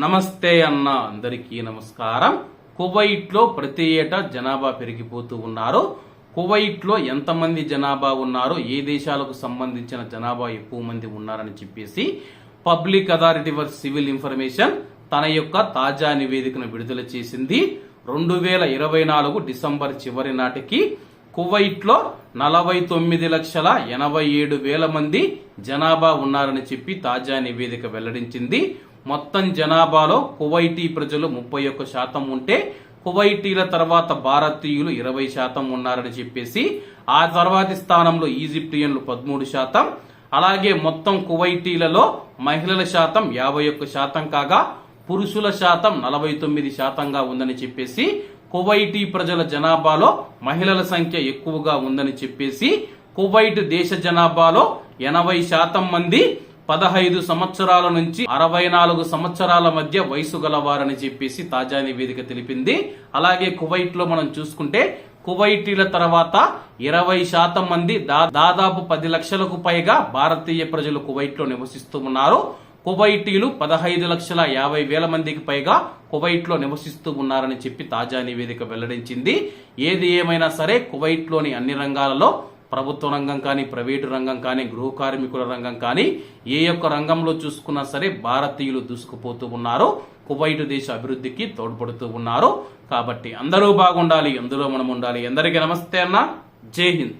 నమస్తే అన్న అందరికీ నమస్కారం. కువైట్లో ప్రతి ఏటా జనాభా పెరిగిపోతూ ఉన్నారు. కువైట్లో ఎంతమంది జనాభా ఉన్నారు? ఏ దేశాలకు సంబంధించిన జనాభా ఎక్కువ మంది ఉన్నారని చెప్పేసి public authority for civil information తన యొక్క తాజా నివేదికను విడుదల చేసింది. రెండు వేల ఇరవై నాలుగు డిసెంబర్ చివరి నాటికి కువైట్లో నలభై తొమ్మిది లక్షల ఎనభై ఏడు వేల మంది జనాభా ఉన్నారని చెప్పి తాజా నివేదిక వెల్లడించింది. మొత్తం జనాభాలో కువైటీ ప్రజలు ముప్పై ఒక్క శాతం ఉంటే కువైటీల తర్వాత భారతీయులు ఇరవై శాతం ఉన్నారని చెప్పేసి ఆ తర్వాతి స్థానంలో ఈజిప్టియన్లు పదమూడు శాతం. అలాగే మొత్తం కువైటీలలో మహిళల శాతం యాభై ఒక్క శాతం కాగా పురుషుల శాతం నలభై తొమ్మిది శాతంగా ఉందని చెప్పేసి కువైటీ ప్రజల జనాభాలో మహిళల సంఖ్య ఎక్కువగా ఉందని చెప్పేసి కువైట్ దేశ జనాభాలో ఎనభై శాతం మంది పదహైదు సంవత్సరాల నుంచి అరవై నాలుగు సంవత్సరాల మధ్య వయసు గలవారని చెప్పేసి తాజా నివేదిక తెలిపింది. అలాగే కువైట్లో మనం చూసుకుంటే కువైటీల తర్వాత ఇరవై శాతం మంది దా- దాదాపు పది లక్షలకు పైగా భారతీయ ప్రజలు కువైట్లో నివసిస్తూ ఉన్నారు. కువైటీలు పదహైదు లక్షల యాభై వేల మందికి పైగా కువైట్లో నివసిస్తూ ఉన్నారని చెప్పి తాజా నివేదిక వెల్లడించింది. ఏది ఏమైనా సరే కువైట్లోని అన్ని రంగాలలో ప్రభుత్వ రంగం కానీ ప్రైవేటు రంగం కానీ గృహ కార్మికుల రంగం కానీ ఏ యొక్క రంగంలో చూసుకున్నా సరే భారతీయులు దూసుకుపోతూ ఉన్నారు. కువైట్ దేశ అభివృద్ధికి తోడ్పడుతూ ఉన్నారు. కాబట్టి అందరూ బాగుండాలి అందులో మనం ఉండాలి. అందరికీ నమస్తే అన్న. జై హింద్.